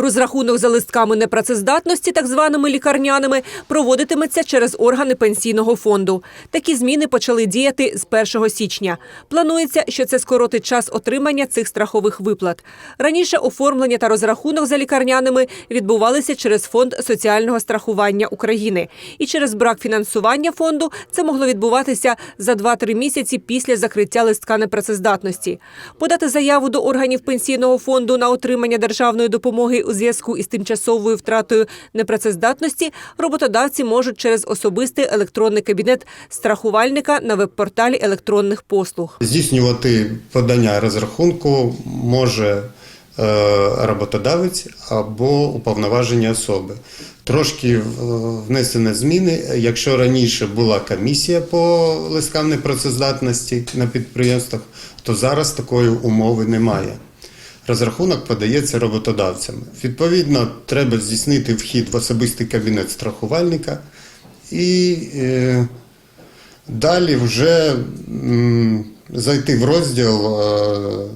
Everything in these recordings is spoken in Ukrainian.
Розрахунок за листками непрацездатності, так званими лікарняними, проводитиметься через органи пенсійного фонду. Такі зміни почали діяти з 1 січня. Планується, що це скоротить час отримання цих страхових виплат. Раніше оформлення та розрахунок за лікарняними відбувалися через фонд соціального страхування України. І через брак фінансування фонду це могло відбуватися за 2-3 місяці після закриття листка непрацездатності. Подати заяву до органів пенсійного фонду на отримання державної допомоги у зв'язку із тимчасовою втратою непрацездатності роботодавці можуть через особистий електронний кабінет страхувальника на веб-порталі електронних послуг. Здійснювати подання розрахунку може е, роботодавець або уповноважені особи. Трошки е, внесені зміни. Якщо раніше була комісія по листкам непрацездатності на підприємствах, то зараз такої умови немає. Розрахунок подається роботодавцям. Відповідно, треба здійснити вхід в особистий кабінет страхувальника і е, далі вже м, зайти в розділ е,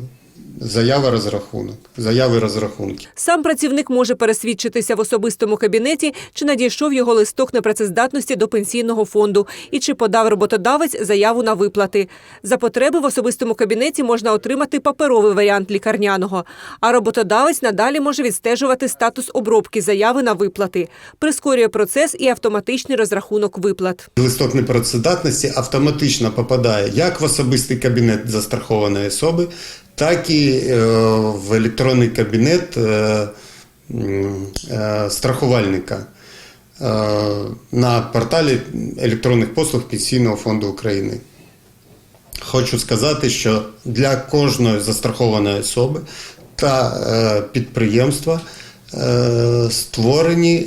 заява розрахунок, заяви розрахунки. Сам працівник може пересвідчитися в особистому кабінеті, чи надійшов його листок непрацездатності до пенсійного фонду і чи подав роботодавець заяву на виплати. За потреби в особистому кабінеті можна отримати паперовий варіант лікарняного, а роботодавець надалі може відстежувати статус обробки заяви на виплати. Прискорює процес і автоматичний розрахунок виплат. Листок непрацездатності автоматично попадає як в особистий кабінет застрахованої особи, так і е, в електронний кабінет е, е, страхувальника на порталі електронних послуг Пенсійного фонду України. Хочу сказати, що для кожної застрахованої особи та підприємства створені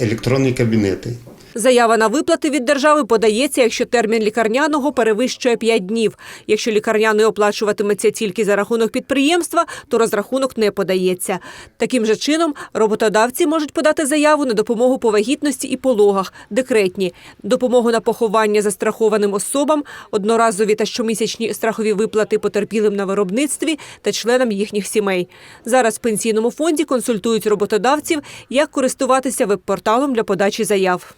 електронні кабінети. Заява на виплати від держави подається, якщо термін лікарняного перевищує 5 днів. Якщо лікарняний оплачуватиметься тільки за рахунок підприємства, то розрахунок не подається. Таким же чином роботодавці можуть подати заяву на допомогу по вагітності і пологах, декретні, допомогу на поховання застрахованим особам, одноразові та щомісячні страхові виплати потерпілим на виробництві та членам їхніх сімей. Зараз в пенсійному фонді консультують роботодавців, як користуватися веб-порталом для подачі заяв.